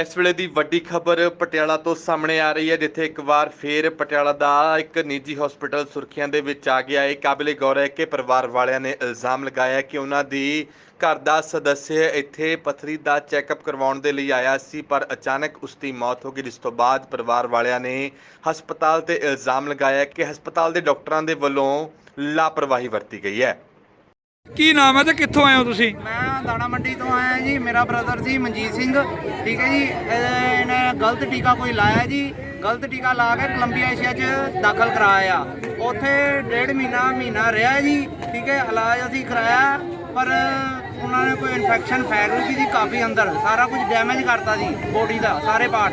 ਇਸ ਵੇਲੇ ਦੀ ਵੱਡੀ ਖਬਰ ਪਟਿਆਲਾ ਤੋਂ ਸਾਹਮਣੇ ਆ ਰਹੀ ਹੈ, ਜਿੱਥੇ ਇੱਕ ਵਾਰ ਫੇਰ ਪਟਿਆਲਾ ਦਾ ਇੱਕ ਨਿੱਜੀ ਹਸਪੀਟਲ ਸੁਰਖੀਆਂ ਦੇ ਵਿੱਚ ਆ ਗਿਆ। ਹੈ ਕਾਬਲੇ ਗੌਰ ਹੈ ਕਿ ਪਰਿਵਾਰ ਵਾਲਿਆਂ ਨੇ ਇਲਜ਼ਾਮ ਲਗਾਇਆ ਕਿ ਉਹਨਾਂ ਦੀ ਘਰ ਦਾ ਸਦੱਸਿਆ ਇੱਥੇ ਪਥਰੀ ਦਾ ਚੈੱਕਅਪ ਕਰਵਾਉਣ ਦੇ ਲਈ ਆਇਆ ਸੀ, ਪਰ ਅਚਾਨਕ ਉਸ ਦੀ ਮੌਤ ਹੋ ਗਈ, ਜਿਸ ਤੋਂ ਬਾਅਦ ਪਰਿਵਾਰ ਵਾਲਿਆਂ ਨੇ ਹਸਪਤਾਲ ਤੇ ਇਲਜ਼ਾਮ ਲਗਾਇਆ ਕਿ ਹਸਪਤਾਲ ਦੇ ਡਾਕਟਰਾਂ ਦੇ ਵੱਲੋਂ ਲਾਪਰਵਾਹੀ ਵਰਤੀ ਗਈ ਹੈ। ਕੀ ਨਾਮ ਹੈ ਤੇ ਕਿੱਥੋਂ ਆਏ ਹੋ ਤੁਸੀਂ? ਮੈਂ ਦਾਣਾ ਮੰਡੀ ਤੋਂ ਆਇਆ ਜੀ, ਮੇਰਾ ਬ੍ਰਦਰ ਸੀ ਮਨਜੀਤ ਸਿੰਘ। ਠੀਕ ਹੈ ਜੀ ਇਹ- ਇਹਨੇ ਗਲਤ ਟੀਕਾ ਕੋਈ ਲਾਇਆ ਜੀ। ਗਲਤ ਟੀਕਾ ਲਾ ਕੇ ਕੋਲੰਬੀਆ ਏਸ਼ੀਆ 'ਚ ਦਾਖਲ ਕਰਾਇਆ। ਉੱਥੇ ਡੇਢ ਮਹੀਨਾ ਮਹੀਨਾ ਰਿਹਾ ਜੀ। ਠੀਕ ਹੈ, ਇਲਾਜ ਅਸੀਂ ਕਰਾਇਆ, ਪਰ ਉਹਨਾਂ ਨੇ ਕੋਈ ਇਨਫੈਕਸ਼ਨ ਫੈਲ ਗਈ ਸੀ ਕਾਫੀ ਅੰਦਰ। ਸਾਰਾ ਕੁਝ ਡੈਮੇਜ ਕਰਤਾ ਜੀ ਬੋਡੀ ਦਾ, ਸਾਰੇ ਪਾਰਟ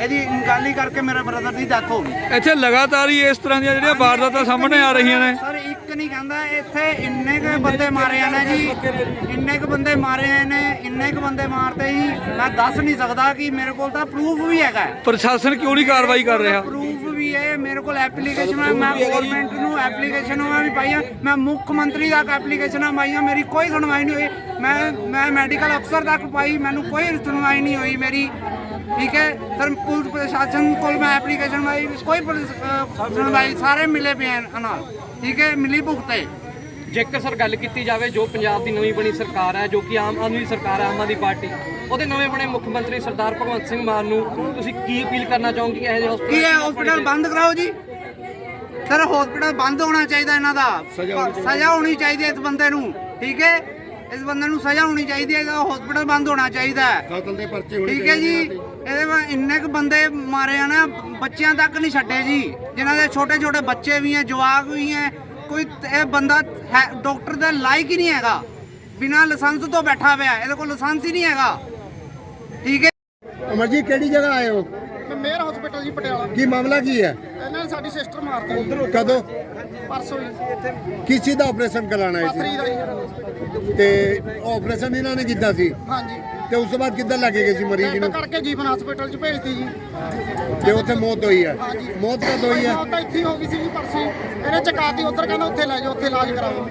ਇਹਦੀ ਗੱਲ ਹੀ ਕਰਕੇ ਮੇਰੇ ਬ੍ਰਦਰ ਦੀ ਡੈਥ ਹੋ ਗਈ। ਇੱਥੇ ਲਗਾਤਾਰ ਹੀ ਇਸ ਤਰ੍ਹਾਂ ਦੀਆਂ ਜਿਹੜੀਆਂ ਵਾਰਦਾਤਾਂ ਸਾਹਮਣੇ ਆ ਰਹੀਆਂ ਨੇ। ਸਰ ਇੱਕ ਨਹੀਂ ਕਹਿੰਦਾ ਇੱਥੇ ਇੰਨੇ ਕੁ ਬੰਦੇ ਮਾਰੇ ਆ ਨੇ ਜੀ ਇੰਨੇ ਕੁ ਬੰਦੇ ਮਾਰੇ ਆ ਨੇ ਇੰਨੇ ਕੁ ਬੰਦੇ ਮਾਰਤੇ ਜੀ ਮੈਂ ਦੱਸ ਨਹੀਂ ਸਕਦਾ ਕਿ ਮੇਰੇ ਕੋਲ ਤਾਂ ਪ੍ਰੂਫ ਵੀ ਹੈਗਾ ਪ੍ਰਸ਼ਾਸਨ ਕਿਉਂ ਨਹੀਂ ਕਾਰਵਾਈ ਕਰ ਰਿਹਾ? ਪ੍ਰੂਫ ਵੀ ਹੈ ਮੇਰੇ ਕੋਲ ਐਪਲੀਕੇਸ਼ਨ ਹੈ ਮੈਂ ਗਵਰਨਮੈਂਟ ਨੂੰ ਐਪਲੀਕੇਸ਼ਨ ਵੀ ਪਾਈਆਂ ਮੈਂ ਮੁੱਖ ਮੰਤਰੀ ਤੱਕ ਐਪਲੀਕੇਸ਼ਨਾਂ ਪਾਈਆਂ ਮੇਰੀ ਕੋਈ ਸੁਣਵਾਈ ਨਹੀਂ ਹੋਈ। ਮੈਂ ਮੈਂ ਮੈਡੀਕਲ ਅਫਸਰ ਤੱਕ ਪਾਈ ਮੈਨੂੰ ਕੋਈ ਸੁਣਵਾਈ ਨਹੀਂ ਹੋਈ ਮੇਰੀ। ਠੀਕ ਹੈ? ਸਰ ਪੁਲਿਸ ਪ੍ਰਸ਼ਾਸਨ ਕੋਲ ਮੈਂ ਐਪਲੀਕੇਸ਼ਨ ਪਾਈ ਕੋਈ ਪੁਲਿਸ ਸੁਣਵਾਈ ਸਾਰੇ ਮਿਲੇ ਪਏ ਹਨ ਨਾਲ ਠੀਕ ਹੈ? ਮਿਲੀ ਭੁਗਤੇ ਜੇਕਰ ਸਰ ਗੱਲ ਕੀਤੀ ਜਾਵੇ ਜੋ ਪੰਜਾਬ ਦੀ ਨਵੀਂ ਬਣੀ ਸਰਕਾਰ ਹੈ ਜੋ ਕਿ ਆਮ ਆਦਮੀ ਸਰਕਾਰ ਹੈ ਆਮ ਆਦਮੀ ਪਾਰਟੀ ਉਹਦੇ ਨਵੇਂ ਬਣੇ ਮੁੱਖ ਮੰਤਰੀ ਸਰਦਾਰ ਭਗਵੰਤ ਸਿੰਘ ਮਾਨ ਨੂੰ ਤੁਸੀਂ ਕੀ ਅਪੀਲ ਕਰਨਾ ਚਾਹੋਗੇ? ਕਿ ਇਹ ਜਿਹੇ ਕੀ ਹੈ? hospital ਹਸਪੀਟਲ ਬੰਦ ਕਰਾਓ ਜੀ। ਸਰ ਹਸਪੀਟਲ ਬੰਦ ਹੋਣਾ ਚਾਹੀਦਾ ਇਹਨਾਂ ਦਾ। ਸਜ਼ਾ ਹੋਣੀ ਚਾਹੀਦੀ। ਹੈ ਇਸ ਬੰਦੇ ਨੂੰ। ਠੀਕ ਹੈ? ਇਸ ਬੰਦੇ ਨੂੰ ਸਜ਼ਾ ਹੋਣੀ ਚਾਹੀਦੀ ਹੈ ਇਹਦਾ ਹਸਪੀਟਲ ਬੰਦ ਹੋਣਾ ਚਾਹੀਦਾ ਹੈ। ਕਾਤਲ ਦੇ ਪਰਚੇ ਹੋਣੇ ਠੀਕ ਹੈ ਜੀ? ਇਹਦੇ ਵਿੱਚ ਇੰਨੇ ਕੁ ਬੰਦੇ ਮਾਰੇ ਆ ਨਾ ਬੱਚਿਆਂ ਤੱਕ ਨਹੀਂ ਛੱਡੇ ਜੀ। ਜਿਨ੍ਹਾਂ ਦੇ ਛੋਟੇ ਛੋਟੇ ਬੱਚੇ ਵੀ ਹੈ ਜਵਾਕ ਵੀ ਹੈ ਕੋਈ ਇਹ ਬੰਦਾ ਡਾਕਟਰ ਦੇ ਲਾਇਕ ਹੀ ਨਹੀਂ ਹੈਗਾ। ਬਿਨਾਂ ਲਾਇਸੈਂਸ ਤੋਂ ਬੈਠਾ ਹੋਇਆ ਇਹਦੇ ਕੋਲ ਲਾਇਸੈਂਸ ਹੀ ਨਹੀਂ ਹੈਗਾ। ਠੀਕ ਹੈ? ਅਮਰ ਜੀ ਕਿਹੜੀ ਜਗ੍ਹਾ ਆਏ ਹੋ? ਮੈਂ ਮੇਅਰ ਹਸਪੀਟਲ ਜੀ ਪਟਿਆਲਾ। ਕੀ ਮਾਮਲਾ ਕੀ ਹੈ? ਇਹਨਾਂ ਨੇ ਸਾਡੀ ਸਿਸਟਰ ਮਾਰਤੀ। ਜੀ ਕਦੋਂ? ਪਰਸੋਂ ਜੀ। ਕਿਸ ਚੀਜ਼ ਦਾ ਆਪਰੇਸ਼ਨ ਕਰਾਉਣਾ ਹੈ ਜੀ? ਤੇ ਆਪਰੇਸ਼ਨ ਇਹਨਾਂ ਨੇ ਕੀਤਾ ਸੀ? ਹਾਂਜੀ। ਤੇ ਉਸ ਤੋਂ ਬਾਅਦ ਕਿੱਦਾਂ ਲੱਗੇ ਗਏ ਸੀ ਮਰੀਜ਼ ਨੂੰ? ਕਰਕੇ ਜੀਵਨ ਹਸਪੀਟਲ 'ਚ ਭੇਜਤੀ ਜੀ। ਤੇ ਉੱਥੇ ਮੌਤ ਹੋਈ ਹੈ? ਮੌਤ ਕਦ ਹੋਈ ਹੈ? ਉਹ ਤਾਂ ਇੱਥੇ ਹੀ ਹੋ ਗਈ ਸੀ ਜੀ ਪਰਸੋਂ। ਇਹਨੇ ਚਕਾਤੀ ਉੱਧਰ ਕਹਿੰਦਾ ਉੱਥੇ ਲੈ ਜਾਓ ਉੱਥੇ ਇਲਾਜ ਕਰਾਓ।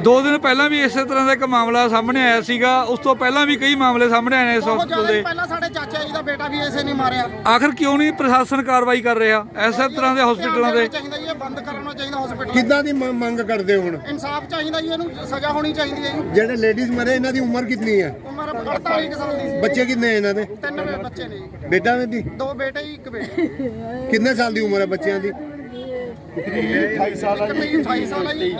ਦੋ ਦਿਨ ਪਹਿਲਾਂ ਵੀ ਇਸੇ ਤਰ੍ਹਾਂ ਦਾ ਇੱਕ ਮਾਮਲਾ ਸਾਹਮਣੇ ਆਇਆ ਸੀਗਾ। ਉਸ ਤੋਂ ਪਹਿਲਾਂ ਵੀ ਕਈ ਮਾਮਲੇ ਸਾਹਮਣੇ ਆਏ ਨੇ ਇਸ ਬਹੁਤ ਹਸਪਤਾਲ ਜ਼ਿਆਦਾ ਦੇ। ਪਹਿਲਾਂ ਸਾਡੇ ਚਾਚਾ ਜੀ ਦਾ ਬੇਟਾ ਵੀ ਇਸੇ ਨੇ ਮਾਰਿਆ। ਆਖਰ ਕਿਉਂ ਨਹੀਂ ਪ੍ਰਸ਼ਾਸਨ ਕਾਰਵਾਈ ਕਰ ਰਿਹਾ? ਐਸੇ ਤਰ੍ਹਾਂ ਦੇ ਹਸਪਤਾਲਾਂ ਦੇ ਚਾਹੀਦਾ ਜੀ ਇਹ ਬੰਦ ਕਰਨਾ ਚਾਹੀਦਾ ਹਸਪੀਟਲ ਕਿੱਦਾਂ ਦੀ ਮ- ਮੰਗ ਕਰਦੇ ਹੁਣ? ਇਨਸਾਫ ਚਾਹੀਦਾ ਜੀ ਇਹਨੂੰ ਸਜ਼ਾ ਹੋਣੀ ਚਾਹੀਦੀ ਹੈ ਜੀ। ਜਿਹੜੇ ਲੇਡੀਜ਼ ਮਰੇ ਇਹਨਾਂ ਦੀ ਉਮਰ ਕਿੰਨੀ ਹੈ? ਉਮਰ 48 ਕੁ ਸਾਲ ਦੀ ਸੀ? ਬੱਚੇ ਕਿੰਨੇ ਇਹਨਾਂ ਦੇ? ਤਿੰਨ ਬੱਚੇ ਨੇ ਜੀ। ਬੇਟਾ ਵੀ ਦੀ? ਦੋ ਬੇਟੇ ਜੀ ਇੱਕ ਬੇਟੀ। ਕਿੰਨੇ ਸਾਲ ਦੀ ਉਮਰ ਹੈ ਬੱਚਿਆਂ ਦੀ? 28 ਸਾਲ ਆ ਜੀ। 28 ਸਾਲ ਆ ਜੀ।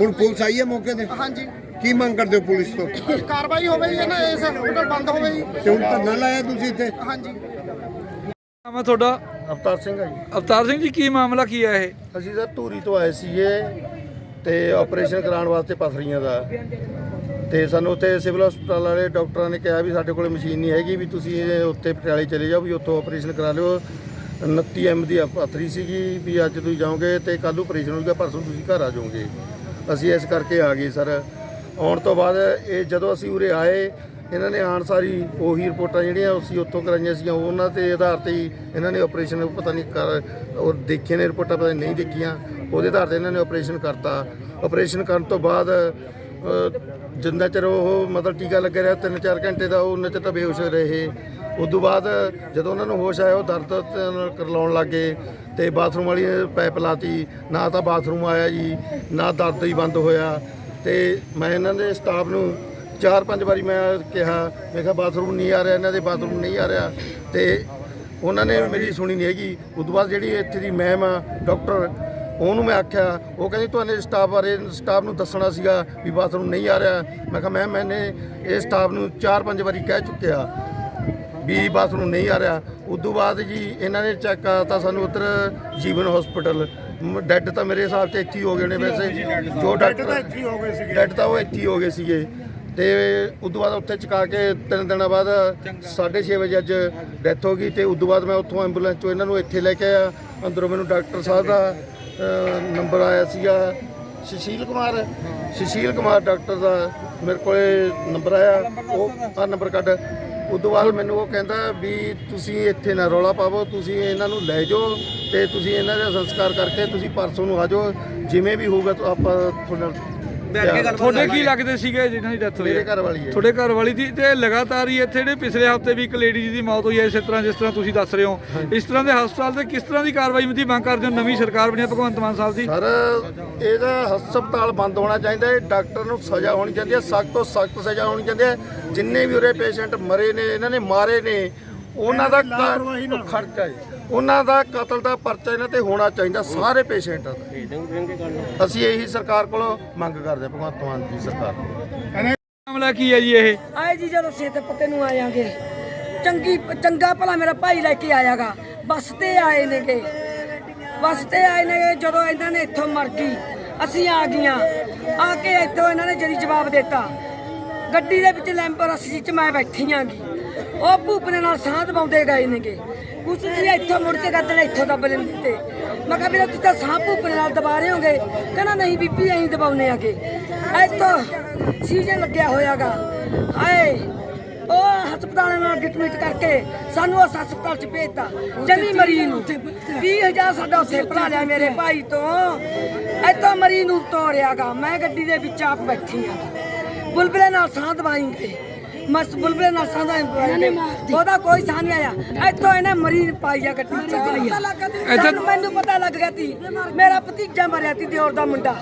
ਹੁਣ ਪੁਲਿਸ ਆਈ ਹੈ ਮੌਕੇ ਤੇ? ਹਾਂਜੀ। ਕੀ ਮੰਗ ਕਰਦੇ ਹੋ ਪੁਲਿਸ ਤੋਂ? ਕਾਰਵਾਈ ਹੋਵੇ ਜੀ ਇਹਨਾਂ ਇਸ ਹਸਪੀਟਲ ਬੰਦ ਹੋਵੇ ਜੀ। ਤੇ ਹੁਣ ਧਰਨਾ ਲਾਇਆ ਤੁਸੀਂ ਇੱਥੇ? ਹਾਂਜੀ। ਨਾਮ ਹੈ ਤੁਹਾਡਾ? ਅਵਤਾਰ ਸਿੰਘ ਹੈ ਜੀ। ਅਵਤਾਰ ਸਿੰਘ ਜੀ ਕੀ ਮਾਮਲਾ ਕੀ ਹੈ ਇਹ? ਅਸੀਂ ਤਾਂ ਧੂਰੀ ਤੋਂ ਆਏ ਸੀਗੇ ਤੇ ਆਪਰੇਸ਼ਨ ਕਰਾਉਣ ਵਾਸਤੇ ਪਥਰੀਆਂ ਦਾ। ਤੇ ਸਾਨੂੰ ਉੱਥੇ ਸਿਵਲ ਹਸਪਤਾਲ ਵਾਲੇ ਡਾਕਟਰਾਂ ਨੇ ਕਿਹਾ ਵੀ ਸਾਡੇ ਕੋਲ ਮਸ਼ੀਨ ਨਹੀਂ ਹੈਗੀ, ਵੀ ਤੁਸੀਂ ਇਹ ਉੱਥੇ ਪਟਿਆਲੇ ਚਲੇ ਜਾਓ, ਵੀ ਉੱਥੋਂ ਆਪਰੇਸ਼ਨ ਕਰਾ ਲਿਓ। 29 ਐਮ ਦੀ ਅਥਰੀ ਸੀਗੀ ਵੀ ਅੱਜ ਤੁਸੀਂ ਜਾਓਗੇ ਤੇ ਕੱਲ੍ਹ ਨੂੰ ਆਪਰੇਸ਼ਨ ਹੋਊਗਾ, ਪਰਸੋਂ ਤੁਸੀਂ ਘਰ ਆ ਜਾਓਗੇ। ਅਸੀਂ ਇਸ ਕਰਕੇ ਆ ਗਏ ਸਰ। ਆਉਣ ਤੋਂ ਬਾਅਦ ਇਹ ਜਦੋਂ ਅਸੀਂ ਉਰੇ ਆਏ, ਇਹਨਾਂ ਨੇ ਆਣ ਸਾਰੀ ਉਹੀ ਰਿਪੋਰਟਾਂ ਜਿਹੜੀਆਂ ਅਸੀਂ ਉੱਥੋਂ ਕਰਾਈਆਂ ਸੀਗੀਆਂ, ਉਹਨਾਂ ਤੇ ਆਧਾਰ ਤੇ ਹੀ ਇਹਨਾਂ ਨੇ ਆਪਰੇਸ਼ਨ ਪਤਾ ਨਹੀਂ ਕਰ, ਉਹ ਦੇਖੀਆਂ ਨੇ ਰਿਪੋਰਟਾਂ, ਪਤਾ ਨਹੀਂ ਦੇਖੀਆਂ। ਉਹਦੇ ਆਧਾਰ ਤੇ ਇਹਨਾਂ ਨੇ ਆਪਰੇਸ਼ਨ ਕਰਤਾ। ਆਪਰੇਸ਼ਨ ਕਰਨ ਤੋਂ ਬਾਅਦ ਜਿੰਨਾ ਚਿਰ ਉਹ ਮਤਲਬ ਟੀਕਾ ਲੱਗਿਆ ਰਿਹਾ 3-4 ਘੰਟੇ ਦਾ, ਉਹਨਾਂ ਚਿਰ ਤਾਂ ਬੇਹੋਸ਼ ਰਹੇ। ਉਸ ਤੋਂ ਬਾਅਦ ਜਦੋਂ ਉਹਨਾਂ ਨੂੰ ਹੋਸ਼ ਆਇਆ, ਉਹ ਦਰਦ ਤੇ ਨਾਲ ਕਰਲਾਉਣ ਲੱਗੇ ਤੇ ਬਾਥਰੂਮ ਵਾਲੀ ਨੇ ਪਾਈਪ ਲਾਤੀ। ਨਾ ਤਾਂ ਬਾਥਰੂਮ ਆਇਆ ਜੀ, ਨਾ ਦਰਦ ਹੀ ਬੰਦ ਹੋਇਆ। ਤੇ ਮੈਂ ਇਹਨਾਂ ਦੇ ਸਟਾਫ ਨੂੰ ਚਾਰ ਪੰਜ ਵਾਰੀ ਮੈਂ ਕਿਹਾ ਮੈਂ ਕਿਹਾ ਬਾਥਰੂਮ ਨਹੀਂ ਆ ਰਿਹਾ, ਇਹਨਾਂ ਦੇ ਬਾਥਰੂਮ ਨਹੀਂ ਆ ਰਿਹਾ। ਤੇ ਉਹਨਾਂ ਨੇ ਮੇਰੀ ਸੁਣੀ ਨਹੀਂ ਹੈਗੀ। ਉਸ ਤੋਂ ਬਾਅਦ ਜਿਹੜੀ ਇੱਥੇ ਦੀ ਮੈਮ ਆ, ਡਾਕਟਰ ਉਹਨੂੰ ਮੈਂ ਆਖਿਆ ਉਹ ਕਹਿੰਦੀ ਤੁਹਾਨੂੰ ਸਟਾਫ ਬਾਰੇ ਸਟਾਫ ਨੂੰ ਦੱਸਣਾ ਸੀਗਾ ਵੀ ਬਾਥਰੂਮ ਨਹੀਂ ਆ ਰਿਹਾ। ਮੈਂ ਕਿਹਾ ਮੈਮ ਮੈਨੇ ਇਹ ਸਟਾਫ ਨੂੰ ਚਾਰ ਪੰਜ ਵਾਰੀ ਕਹਿ ਚੁੱਕਿਆ ਵੀ ਬਾਥਰੂਮ ਨਹੀਂ ਆ ਰਿਹਾ। ਉਸ ਤੋਂ ਬਾਅਦ ਜੀ ਇਹਨਾਂ ਨੇ ਚੈੱਕ ਕਰਤਾ ਸਾਨੂੰ ਉੱਧਰ ਜੀਵਨ ਹਸਪੀਟਲ ਡੈੱਡ ਤਾਂ ਮੇਰੇ ਹਿਸਾਬ ਤੇ ਇੱਥੇ ਹੀ ਹੋ ਗਏ ਨੇ ਵੈਸੇ। ਜੋ ਡਾਕਟਰ ਇੱਥੇ ਹੋ ਗਏ ਸੀਗੇ। ਡੈੱਡ ਤਾਂ ਉਹ ਇੱਥੇ ਹੀ ਹੋ ਗਏ ਸੀਗੇ। ਤੇ ਉਸ ਤੋਂ ਬਾਅਦ ਉੱਥੇ ਚੁਕਾ ਕੇ ਤਿੰਨ ਦਿਨਾਂ ਬਾਅਦ 6:30 ਵਜੇ ਅੱਜ ਡੈਥ ਹੋ ਗਈ ਤੇ ਉਸ ਤੋਂ ਬਾਅਦ ਮੈਂ ਉੱਥੋਂ ਐਂਬੂਲੈਂਸ ਚੋਂ ਇਹਨਾਂ ਨੂੰ ਇੱਥੇ ਲੈ ਕੇ ਆਇਆ। ਅੰਦਰੋਂ ਮੈਨੂੰ ਡਾਕਟਰ ਸਾਹਿਬ ਦਾ ਨੰਬਰ ਆਇਆ ਸੀਗਾ ਸੁਸ਼ੀਲ ਕੁਮਾਰ। ਸੁਸ਼ੀਲ ਕੁਮਾਰ ਡਾਕਟਰ ਦਾ ਮੇਰੇ ਕੋਲੇ ਨੰਬਰ ਆਇਆ। ਉਹ ਆ ਨੰਬਰ ਕੱਢ। ਉਸ ਤੋਂ ਬਾਅਦ ਮੈਨੂੰ ਉਹ ਕਹਿੰਦਾ ਵੀ ਤੁਸੀਂ ਇੱਥੇ ਨਾ ਰੌਲਾ ਪਾਵੋ, ਤੁਸੀਂ ਇਹਨਾਂ ਨੂੰ ਲੈ ਜਾਓ ਤੇ ਤੁਸੀਂ ਇਹਨਾਂ ਦਾ ਸੰਸਕਾਰ ਕਰਕੇ ਤੁਸੀਂ ਪਰਸੋਂ ਨੂੰ ਆ ਜਾਓ। ਜਿਵੇਂ ਵੀ ਹੋਊਗਾ ਤਾਂ ਆਪਾਂ ਤੁਹਾਡਾ ਤੁਹਾਡੇ ਕੀ ਲੱਗਦੇ ਸੀਗੇ ਜਿਨ੍ਹਾਂ ਦੀ ਡੈਥ ਹੋਈ? ਮੇਰੇ ਹੈ ਘਰ ਵਾਲੀ ਹੈ। ਤੁਹਾਡੇ ਘਰ ਵਾਲੀ ਦੀ ਤੇ ਲਗਾਤਾਰ ਹੀ ਇੱਥੇ ਜਿਹੜੇ ਪਿਛਲੇ ਹਫ਼ਤੇ ਵੀ ਇੱਕ ਲੇਡੀ ਜੀ ਦੀ ਮੌਤ ਹੋਈ ਹੈ ਇਸੇ ਤਰ੍ਹਾਂ ਜਿਸ ਤਰ੍ਹਾਂ ਤੁਸੀਂ ਦੱਸ ਰਹੇ ਹੋ। ਇਸ ਤਰ੍ਹਾਂ ਦੇ ਹਸਪਤਾਲ ਤੇ ਕਿਸ ਤਰ੍ਹਾਂ ਦੀ ਕਾਰਵਾਈ ਦੀ ਮੰਗ ਕਰਦੇ ਹੋ? ਨਵੀਂ ਸਰਕਾਰ ਬਣੀ ਹੈ ਭਗਵੰਤ ਮਾਨ ਸਾਹਿਬ ਦੀ? ਸਰ ਇਹਦਾ ਹਸਪਤਾਲ ਬੰਦ ਹੋਣਾ ਚਾਹੀਦਾ ਹੈ ਡਾਕਟਰ ਨੂੰ ਸਜ਼ਾ ਹੋਣੀ ਚਾਹੀਦੀ ਹੈ ਸਖਤ ਤੋਂ ਸਖਤ ਸਜ਼ਾ ਹੋਣੀ ਚਾਹੀਦੀ ਹੈ। ਜਿੰਨੇ ਵੀ ਉਰੇ ਪੇਸ਼ੈਂਟ ਮਰੇ ਨੇ ਇਹਨਾਂ ਨੇ ਮਾਰੇ ਨੇ ਉਹਨਾਂ ਦਾ ਕਾਰਵਾਈ ਨਾਲ। ਖਰਚਾ ਹੈ। ਉਹਨਾਂ ਦਾ ਕਤਲ ਦਾ ਪਰਚਾ ਇਹਨਾਂ ਤੇ ਹੋਣਾ ਚਾਹੀਦਾ ਸਾਰੇ ਪੇਸ਼ੈਂਟਾਂ ਦਾ। ਅਸੀਂ ਇਹੀ ਸਰਕਾਰ ਕੋਲੋਂ ਮੰਗ ਕਰਦੇ ਹਾਂ, ਭਗਵੰਤ ਮਾਨ ਦੀ ਸਰਕਾਰ ਕੋਲੋਂ। ਮਾਮਲਾ ਕੀ ਹੈ ਜੀ ਇਹ? ਆਏ ਜੀ ਜਦੋਂ ਸਿੱਧ ਪੱਤੇ ਨੂੰ ਆਇਆਂਗੇ ਚੰਗੀ ਚੰਗਾ ਭਲਾ ਮੇਰਾ ਭਾਈ ਲੈ ਕੇ ਆਇਆਗਾ। ਬੱਸ ਤੇ ਆਏ ਨੇਗੇ। ਬੱਸ ਤੇ ਆਏ ਨੇ ਜਦੋਂ ਇਹਨਾਂ ਨੇ ਇੱਥੋਂ ਮਰ ਗਈ ਅਸੀਂ ਆ ਗਈਆਂ। ਆ ਕੇ ਇੱਥੋਂ ਇਹਨਾਂ ਨੇ ਜਰੀ ਜਵਾਬ ਦਿੱਤਾ। ਗੱਡੀ ਦੇ ਵਿੱਚ ਲੈਂਬਰ ਅਸੀਂ ਚ ਮੈਂ ਬੈਠੀ ਆਂਗੀ ਉਹ ਭੂਪਨੇ ਨਾਲ ਸਾਹ ਦਬਾਉਂਦੇ ਗਏ ਨੇਗੇ। ਕੁਛ ਜੀ ਇੱਥੋਂ ਮੁੜ ਕੇ ਗੱਦਲੇ ਇੱਥੋਂ ਦੱਬ ਲੈਂਦੇ ਤੇ। ਮੈਂ ਕਿਹਾ, ਵੀਰੇ, ਤੁਸੀਂ ਤਾਂ ਸਾਹ ਭੂਪਨੇ ਨਾਲ ਦਬਾ ਰਹੇ ਹੋਗੇ। ਕਹਿੰਦਾ, ਨਹੀਂ ਬੀਬੀ, ਅਸੀਂ ਦਬਾਉਨੇ ਆਗੇ। ਇੱਥੋਂ ਸੀਜ਼ਨ ਲੱਗਿਆ ਹੋਇਆਗਾ। ਹਾਏ, ਉਹ ਹਸਪਤਾਲਾਂ ਨਾਲ ਗਿਟਮਿਟ ਕਰਕੇ ਸਾਨੂੰ ਉਸ ਹਸਪਤਾਲ ਚ ਭੇਜਤਾ। ਜਨੀ ਮਰੀਜ਼ ਨੂੰ। 20000 ਸਾਡਾ ਉੱਥੇ ਭਰਾ ਲਿਆ ਮੇਰੇ ਭਾਈ ਤੋਂ। ਇੱਥੋਂ ਮਰੀਜ਼ ਨੂੰ ਤੋੜਿਆਗਾ ਮੈਂ ਗੱਡੀ ਦੇ ਵਿੱਚ ਆਪ ਬੈਠੀ ਆ। ਬੁਲਬੁਲੇ ਨਾਲ ਸਾਹ ਦਵਾਈ ਦਵਾਈਂਗੇ ਮਸ ਬੁਲਬੁਲੇ ਨਾਲ ਸਾਹ ਦਵਾਈਂਗੇ ਉਹਦਾ ਕੋਈ ਸਾਹ ਨਹੀਂ ਆਇਆ। ਇੱਥੋਂ ਇਹਨੇ ਮਰੀਜ਼ ਪਾਈ ਆ ਗੱਡੀ। ਚ ਸਾਨੂੰ ਮੈਨੂੰ ਪਤਾ ਲੱਗ ਗਿਆ ਤੀ। ਮੇਰਾ ਭਤੀਜਾ ਮਰਿਆ ਤੀ ਦਿਓਰ ਦਾ ਮੁੰਡਾ।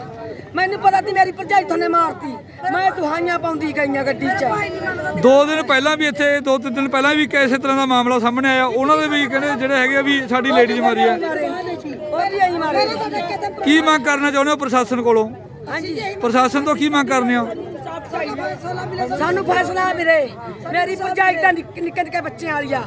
ਮੈਨੂੰ ਪਤਾ ਤੀ ਮੇਰੀ ਭਰਜਾਈ ਥੋਨੇ ਮਾਰਤੀ। ਮੈਂ ਦੁਹਾਈਆਂ ਪਾਉਂਦੀ ਗਈਆਂ ਗੱਡੀ 'ਚ। ਦੋ ਦਿਨ ਪਹਿਲਾਂ ਵੀ ਇੱਥੇ ਦੋ ਤਿੰਨ ਦਿਨ ਪਹਿਲਾਂ ਵੀ ਕਿਸੇ ਤਰ੍ਹਾਂ ਦਾ ਮਾਮਲਾ ਸਾਹਮਣੇ ਆਇਆ। ਉਹਨਾਂ ਦੇ ਵੀ ਕਹਿੰਦੇ ਜਿਹੜੇ ਹੈਗੇ ਆ ਵੀ ਸਾਡੀ ਲੇਡੀਜ਼ ਮਾਰੀ ਮਾਰੇ। ਕੀ ਮੰਗ ਕਰਨਾ ਚਾਹੁੰਦੇ ਹੋ ਪ੍ਰਸ਼ਾਸਨ ਕੋਲੋਂ? ਹਾਂਜੀ। ਪ੍ਰਸ਼ਾਸਨ ਤੋਂ ਕੀ ਮੰਗ ਕਰਨੇ ਹੋ ਸਾਨੂੰ ਫੈਸਲਾ ਵੀਰੇ। ਮੇਰੀ ਭਰਜਾਈ ਤਾਂ ਨਿੱਕੇ ਨਿੱਕੇ ਬੱਚਿਆਂ ਵਾਲੀ ਆ।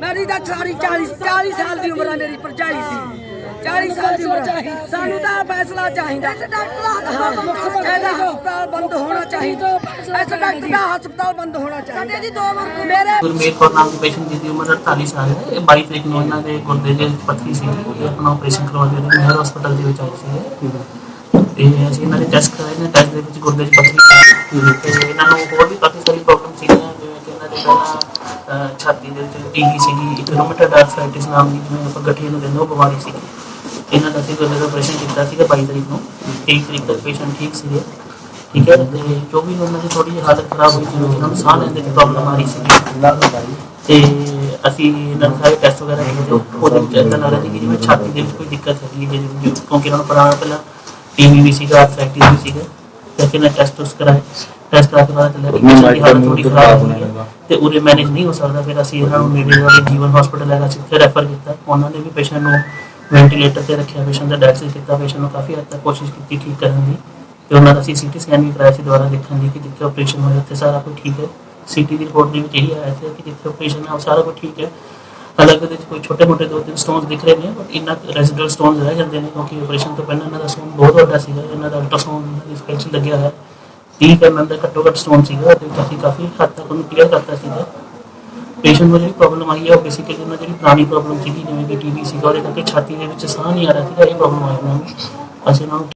ਮੇਰੀ ਤਾਂ ਸਾਰੀ 40 40 ਸਾਲ ਦੀ ਉਮਰ ਆ ਮੇਰੀ ਭਰਜਾਈ ਦੀ। 40 ਸਾਲ ਦੀ ਉਮਰ। ਸਾਨੂੰ ਤਾਂ ਫੈਸਲਾ ਚਾਹੀਦਾ। ਹਾਂ, ਇਹਦਾ ਹਸਪਤਾਲ ਬੰਦ ਹੋਣਾ ਚਾਹੀਦਾ। ਇਸ ਡਾਕਟਰ ਦਾ ਹਸਪਤਾਲ ਬੰਦ ਹੋਣਾ ਚਾਹੀਦਾ। ਸਾਡੇ ਦੀ ਦੋ ਮੇਰੇ ਗੁਰਮੇਲ ਕੌਰ ਨਾਮ ਦੀ ਪੇਸ਼ੈਂਟ ਦੀ ਉਮਰ 48 ਸਾਲ ਹੈ। ਇਹ 22 ਤਰੀਕ ਨੂੰ ਇਹਨਾਂ ਦੇ ਗੁਰਦੇ ਦੇ ਪੱਥਰੀ ਸੀ। ਇਹ ਆਪਣਾ ਆਪਰੇਸ਼ਨ ਕਰਵਾ ਕੇ ਨਹਿਰ ਹਸਪਤਾਲ ਦੇ ਵਿੱਚ ਆਏ ਸੀ। ਤੇ ਅਸੀਂ ਇਹਨਾਂ ਦੇ ਟੈਸਟ ਕਰਾਏ ਨੇ। ਟੈਸਟ ਦੇ ਵਿੱਚ ਗੁਰਦੇ 'ਚ ਪੱਥਰੀ ਤੇ ਇਹਨਾਂ ਨੂੰ ਹੋਰ ਵੀ ਕਾਫੀ ਸਾਰੀ ਪ੍ਰੋਬਲਮ ਸੀਗੀਆਂ ਜਿਵੇਂ ਕਿ ਇਹਨਾਂ ਦੇ ਪਹਿਲਾਂ ਅਹ, ਛਾਤੀ ਦੇ ਵਿੱਚ ਟੀਵੀ ਸੀਗੀ ਇੱਕ ਆਰਥਰਾਈਟਿਸ ਨਾਮ ਦੀ ਜਿਵੇਂ ਆਪਾਂ ਗਠੀਏ ਨੂੰ ਕਹਿੰਦੇ ਉਹ ਬਿਮਾਰੀ ਸੀ ਇਹਨਾਂ ਦਾ ਅਸੀਂ ਗੁਰਦੇ ਆਪਰੇਸ਼ਨ ਕੀਤਾ ਸੀਗਾ 22 ਤਰੀਕ ਨੂੰ 23 ਤਰੀਕ ਤੱਕ ਪੇਸ਼ੈਂਟ ਠੀਕ ਸੀਗੇ। ਠੀਕ ਹੈ ਤੇ ਜੋ ਵੀ ਉਹਨਾਂ ਦੀ ਥੋੜੀ ਜਿਹੀ ਹਾਲਤ ਖਰਾਬ ਹੋਈ ਜਿਵੇਂ ਕਿ ਉਹਨਾਂ ਨੂੰ ਸਾਹ ਲੈਣ ਦੇ ਵਿੱਚ ਪ੍ਰੋਬਲਮ ਆ ਰਹੀ ਸੀ ਤੇ ਅਸੀਂ ਇਹਨਾਂ ਨੂੰ ਸਾਰੇ ਟੈਸਟ ਵਗੈਰਾ ਕੀਤੇ ਉਹਦੇ ਵਿੱਚ ਇਦਾਂ ਲੱਗ ਰਿਹਾ ਸੀ ਕਿ ਜਿਵੇਂ ਛਾਤੀ ਦੇ ਵਿੱਚ ਕੋਈ ਦਿੱਕਤ ਹੈਗੀ ਹੈ ਜਿਵੇਂ ਕਿਉਂਕਿ ਇਹਨਾਂ ਨੂੰ ਪੁਰਾਣਾ ਪਹਿਲਾਂ ਟੀਵੀ ਵੀ ਸੀਗਾ ਆਰਥਰਾਈਟਿਸ ਵੀ ਸੀਗਾ। ਤੇ ਫਿਰ ਇਹਨਾਂ ਟੈਸਟ ਉਸ ਕਰਾਏ ਟੈਸਟ ਕਰਾ ਕੇ ਬਾਅਦ ਚੱਲਿਆ ਕਿ ਦੀ ਹਾਲਤ ਥੋੜੀ ਖਰਾਬ ਹੈ ਤੇ ਉਰੇ ਮੈਨੇਜ ਨਹੀਂ ਹੋ ਸਕਦਾ। ਫਿਰ ਅਸੀਂ ਇਹਨਾਂ ਨੂੰ ਨੇੜੇ ਵਾਲੇ ਜੀਵਨ ਹਸਪੀਟਲ ਸੀ ਉੱਥੇ ਰੈਫਰ ਕੀਤਾ। ਉਹਨਾਂ ਨੇ ਵੀ ਪੇਸ਼ੈਂਟ ਨੂੰ ਵੈਂਟੀਲੇਟਰ ਤੇ ਰੱਖਿਆ ਪੇਸ਼ੈਂਟ ਦਾ ਡਾਇਲਸਿਸ ਕੀਤਾ। ਪੇਸ਼ੈਂਟ ਨੂੰ ਕਾਫੀ ਹੱਦ ਤੱਕ ਕੋਸ਼ਿਸ਼ ਕੀਤੀ ਠੀਕ ਕਰਨ ਦੀ। ਤੇ ਉਹਨਾਂ ਦਾ ਸੀਟੀ ਸਕੈਨ ਵੀ ਕਰਾਇਆ ਸੀ ਦੁਬਾਰਾ ਦੇਖਣ ਦੀ ਕਿ ਜਿੱਥੇ ਆਪਰੇਸ਼ਨ ਹੋਇਆ ਉੱਥੇ ਸਾਰਾ ਕੁਝ ਠੀਕ ਹੈ। ਸੀਟੀ ਦੀ ਰਿਪੋਰਟ ਦੇ ਵਿੱਚ ਇਹੀ ਆਇਆ ਸੀ ਕਿ ਜਿੱਥੇ ਆਪਰੇਸ਼ਨ ਹੈ ਉਹ ਸਾਰਾ ਕੁਝ ਠੀਕ ਹੈ। ਹਾਲਾਂਕਿ ਉਹਦੇ ਵਿੱਚ ਕੋਈ ਛੋਟੇ ਮੋਟੇ ਦੋ ਤਿੰਨ ਸਟੋਨਸ ਦਿਖ ਰਹੇ ਨੇ ਬਟ ਇੰਨਾ ਰੈਜ਼ੀਡਲ ਸਟੋਨਸ ਰਹਿ ਜਾਂਦੇ ਨੇ ਕਿਉਂਕਿ ਆਪਰੇਸ਼ਨ ਤੋਂ ਪਹਿਲਾਂ ਇਹਨਾਂ ਦਾ ਸਟੋਨ ਬਹੁਤ ਵੱਡਾ ਸੀਗਾ ਇਹਨਾਂ ਦਾ ਅਲਟਰਾਸਾਊਂਡ ਦੀ ਸਪੈਸ਼ਲ ਲੱਗਿਆ ਹੋਇਆ। 30 mm ਦਾ ਘੱਟੋ ਘੱਟ ਸਟੋਨ ਸੀਗਾ ਵਿੱਚ ਅਸੀਂ ਕਾਫੀ ਹੱਦ ਤੱਕ ਉਹਨੂੰ ਕਲੀਅਰ ਕਰਤਾ ਸੀਗਾ। ਪੇਸ਼ੈਂਟ ਨੂੰ ਜਿਹੜੀ ਪ੍ਰੋਬਲਮ ਆਈ ਹੈ ਉਹ ਬੇਸਿਕਲੀ ਉਹਨਾਂ ਜਿਹੜੀ ਪੁਰਾਣੀ ਪ੍ਰੋਬਲਮ ਸੀਗੀ ਜਿਵੇਂ ਕਿ ਟੀਬੀ ਸੀਗਾ ਉਹਦੇ ਕਰਕੇ ਛਾਤੀ ਦੇ ਵਿੱਚ ਸਾਹ ਨਹੀਂ ਆ ਰਿਹਾ ਸੀਗਾ ਇਹ ਪ੍ਰੋਬਲਮ ਆਈ ਉਹਨਾਂ ਨੂੰ। ਅਸੀਂ ਉਹਨਾਂ ਨੂੰ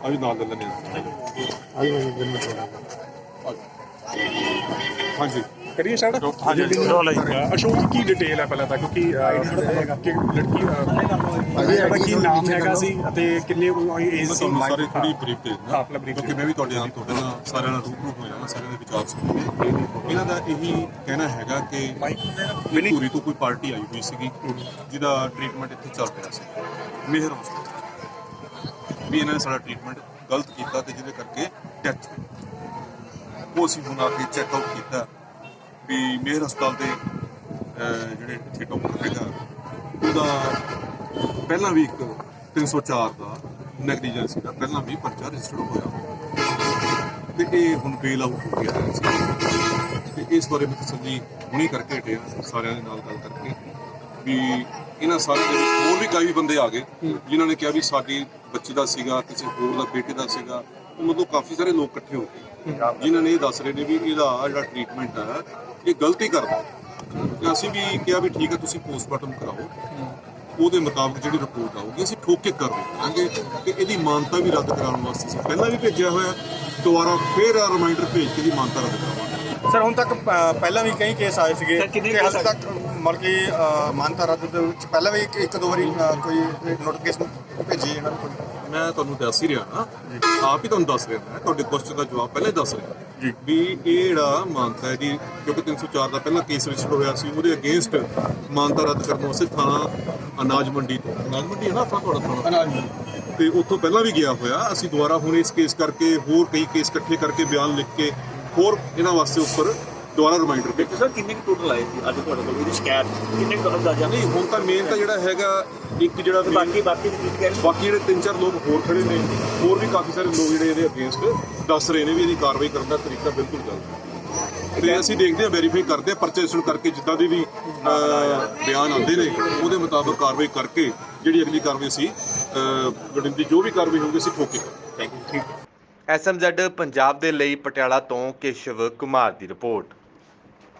ਅਭੀ ਨਾਲ ਲੈ ਲੈਣੇ ਹਾਂਜੀ। ਕਰੀਏ ਸਟਾਰਟ ਹਾਂਜੀ ਅਸ਼ੋਕ ਜੀ ਕੀ ਡਿਟੇਲ ਹੈ ਪਹਿਲਾਂ ਤਾਂ? ਕਿਉਂਕਿ ਲੜਕੀ ਅਹ, ਕੀ ਨਾਮ ਹੈਗਾ ਸੀ ਅਤੇ ਕਿੰਨੇ ਏਜ ਸੀ ਤੁਹਾਨੂੰ ਸਾਰੇ ਥੋੜੀ ਬਰੀਫ ਦੇ ਦਿੰਦਾ ਆਪਣਾ brief ਕਿਉਂਕਿ ਮੈਂ ਵੀ ਤੁਹਾਡੇ ਨਾਲ ਤੁਹਾਡੇ ਨਾਲ ਸਾਰਿਆਂ ਨਾਲ ਰੂਬਰੂ ਹੋਇਆ ਹਾਂ ਸਾਰਿਆਂ ਦੇ ਵਿਚਾਰ ਸੁਣ ਕੇ। ਇਹਨਾਂ ਦਾ ਇਹੀ ਕਹਿਣਾ ਹੈਗਾ ਕਿ ਧੂਰੀ ਤੋਂ ਕੋਈ ਪਾਰਟੀ ਆਈ ਹੋਈ ਸੀਗੀ ਜਿਹਦਾ ਟ੍ਰੀਟਮੈਂਟ ਇੱਥੇ ਚੱਲ ਰਿਹਾ ਸੀ। ਮਿਹਰ ਹਸਪਤਾਲ ਵੀ ਇਹਨਾਂ ਨੇ ਸਾਡਾ ਟ੍ਰੀਟਮੈਂਟ ਗਲਤ ਕੀਤਾ ਤੇ ਜਿਹਦੇ ਕਰਕੇ ਡੈਥ ਉਹ ਅਸੀਂ ਹੁਣ ਆ ਕੇ ਚੈੱਕ ਆਊਟ ਕੀਤਾ ਵੀ ਮਿਹਰ ਹਸਪਤਾਲ ਦੇ ਜਿਹੜੇ ਇੱਥੇ ਡਾਕਟਰ ਹੈਗਾ ਉਹਦਾ ਪਹਿਲਾਂ ਵੀ ਇੱਕ 304 ਦਾ ਨੈਗਲੀਜੈਂਸ ਦਾ ਪਹਿਲਾਂ ਵੀ ਪਰਚਾ ਰਜਿਸਟਰਡ ਹੋਇਆ। ਤੇ ਇਹ ਹੁਣ ਬੇਲ ਆਊਟ ਹੋ ਗਿਆ ਹੈ ਤੇ ਇਸ ਬਾਰੇ ਮੈਂ ਤਸੱਲੀ ਹੁਣੀ ਕਰਕੇ ਹਟੇ ਹਾਂ ਸਾਰਿਆਂ ਦੇ ਨਾਲ ਗੱਲ ਕਰਕੇ ਵੀ ਇਹਨਾਂ ਸਾਰਿਆਂ ਦੇ ਵਿੱਚ ਹੋਰ ਵੀ ਕਈ ਬੰਦੇ ਆ ਗਏ ਜਿਨ੍ਹਾਂ ਨੇ ਕਿਹਾ ਵੀ ਸਾਡੀ ਬੱਚੀ ਦਾ ਸੀਗਾ ਕਿਸੇ ਹੋਰ ਦਾ ਬੇਟੇ ਦਾ ਸੀਗਾ ਉਹ ਮਤਲਬ ਕਾਫੀ ਸਾਰੇ ਲੋਕ ਇਕੱਠੇ ਹੋ ਗਏ। ਜਿਨ੍ਹਾਂ ਨੇ ਇਹ ਦੱਸ ਰਹੇ ਨੇ ਵੀ ਇਹਦਾ ਜਿਹੜਾ ਟ੍ਰੀਟਮੈਂਟ ਹੈ ਇਹ ਗਲਤੀ ਕਰਦਾ। ਤੇ ਅਸੀਂ ਵੀ ਕਿਹਾ ਵੀ ਠੀਕ ਹੈ ਤੁਸੀਂ ਪੋਸਟਮਾਰਟਮ ਕਰਾਓ। ਉਹਦੇ ਮੁਤਾਬਕ ਜਿਹੜੀ ਰਿਪੋਰਟ ਆਊਗੀ ਅਸੀਂ ਠੋਕ ਕੇ ਕਰ ਕਰਾਂਗੇ ਕਿ ਇਹਦੀ ਮਾਨਤਾ ਵੀ ਰੱਦ ਕਰਾਉਣ ਵਾਸਤੇ ਅਸੀਂ ਪਹਿਲਾਂ ਵੀ ਭੇਜਿਆ ਹੋਇਆ ਦੁਬਾਰਾ ਫੇਰ ਰਿਮਾਈਂਡਰ ਭੇਜ ਕੇ ਦੀ ਮਾਨਤਾ ਰੱਦ ਕਰਾਵਾਂਗੇ। ਸਰ ਹੁਣ ਤੱਕ ਪਹਿਲਾਂ ਵੀ ਕਈ ਕੇਸ ਆਏ ਸੀਗੇ ਤੇ ਹਾਲੇ ਤੱਕ ਮਤਲਬ ਕਿ ਅ, ਮਾਨਤਾ ਰੱਦ ਦੇ ਵਿੱਚ ਪਹਿਲਾਂ ਵੀ ਇੱਕ ਇੱਕ ਦੋ ਵਾਰੀ ਕੋਈ ਨੋਟੀਫਿਕੇਸ਼ਨ ਭੇਜੀ ਇਹਨਾਂ ਨੂੰ ਮੈਂ ਤੁਹਾਨੂੰ ਦੱਸ ਹੀ ਰਿਹਾ ਨਾ ਆਪ ਹੀ ਤੁਹਾਨੂੰ ਦੱਸ ਰਿਹਾ ਮੈਂ ਤੁਹਾਡੇ ਕੁਐਸਚਨ ਦਾ ਜਵਾਬ ਪਹਿਲਾਂ ਹੀ ਦੱਸ ਰਿਹਾ ਜੀ। ਵੀ ਇਹ ਜਿਹੜਾ ਮਾਨਤਾ ਜੀ ਕਿਉਂਕਿ 304 ਦਾ ਪਹਿਲਾਂ ਕੇਸ ਰਜਿਸਟਰ ਹੋਇਆ ਸੀ ਉਹਦੇ ਅਗੇਂਸਟ ਮਾਨਤਾ ਰੱਦ ਕਰਨ ਵਾਸਤੇ ਥਾਣਾ ਅਨਾਜ ਮੰਡੀ ਤੋਂ। ਅਨਾਜ ਮੰਡੀ ਹੈ ਨਾ ਆਪਣਾ ਤੁਹਾਡਾ ਥਾਣਾ? ਅਨਾਜ ਤੇ ਉੱਥੋਂ ਪਹਿਲਾਂ ਵੀ ਗਿਆ ਹੋਇਆ। ਅਸੀਂ ਦੁਬਾਰਾ ਹੁਣ ਇਸ ਕੇਸ ਕਰਕੇ ਹੋਰ ਕਈ ਕੇਸ ਇਕੱਠੇ ਕਰਕੇ ਬਿਆਨ ਲਿਖ ਕੇ ਹੋਰ ਇਹਨਾਂ ਵਾਸਤੇ ਉੱਪਰ ਦੁਬਾਰਾ ਰਿਮਾਈਂਡਰ ਭੇਜ। ਸਰ ਕਿੰਨੇ ਕੁ ਟੋਟਲ ਆਏ ਸੀ? ਅੱਜ ਤੁਹਾਡੇ ਕੋਲ ਇਹਦੀ ਸ਼ਿਕਾਇਤ ਕਿੰਨੇ ਕੁ ਅੰਦਾਜ਼ਾ ਨਹੀਂ ਹੁਣ ਤਾਂ ਮੇਨ ਤਾਂ ਜਿਹੜਾ ਹੈਗਾ ਇੱਕ ਜਿਹੜਾ ਬਾਕੀ ਬਾਕੀ ਦੀ ਕੀ ਕਹਿ ਬਾਕੀ ਜਿਹੜੇ ਤਿੰਨ ਚਾਰ ਲੋਕ ਹੋਰ ਖੜੇ ਨੇ ਹੋਰ ਵੀ ਕਾਫੀ ਸਾਰੇ ਲੋਕ ਜਿਹੜੇ ਇਹਦੇ ਅਗੇਂਸਟ ਦੱਸ ਰਹੇ ਨੇ ਵੀ ਇਹਦੀ ਕਾਰਵਾਈ ਕਰਨ ਦਾ ਤਰੀਕਾ ਬਿਲਕੁਲ ਗਲਤ ਹੈ। ਤੇ ਅਸੀਂ ਦੇਖਦੇ ਹਾਂ ਵੈਰੀਫਾਈ ਕਰਦੇ ਹਾਂ ਪਰਚੇ ਰਜਿਸਟਰ ਕਰਕੇ ਜਿੱਦਾਂ ਦੇ ਵੀ ਬਿਆਨ ਆਉਂਦੇ ਨੇ ਉਹਦੇ ਮੁਤਾਬਕ ਕਾਰਵਾਈ ਕਰਕੇ ਜਿਹੜੀ ਅਗਲੀ ਕਾਰਵਾਈ ਸੀ ਗੜਿੰਦੀ ਜੋ ਵੀ ਕਾਰਵਾਈ ਹੋਊਗੀ ਅਸੀਂ ਠੋਕੇ ਥੈਂਕ ਯੂ ਠੀਕ ਐਸਐਮਜ਼ੈਡ ਪੰਜਾਬ ਦੇ ਲਈ ਪਟਿਆਲਾ ਤੋਂ ਕੇਸ਼ਵ ਕੁਮਾਰ ਦੀ ਰਿਪੋਰਟ।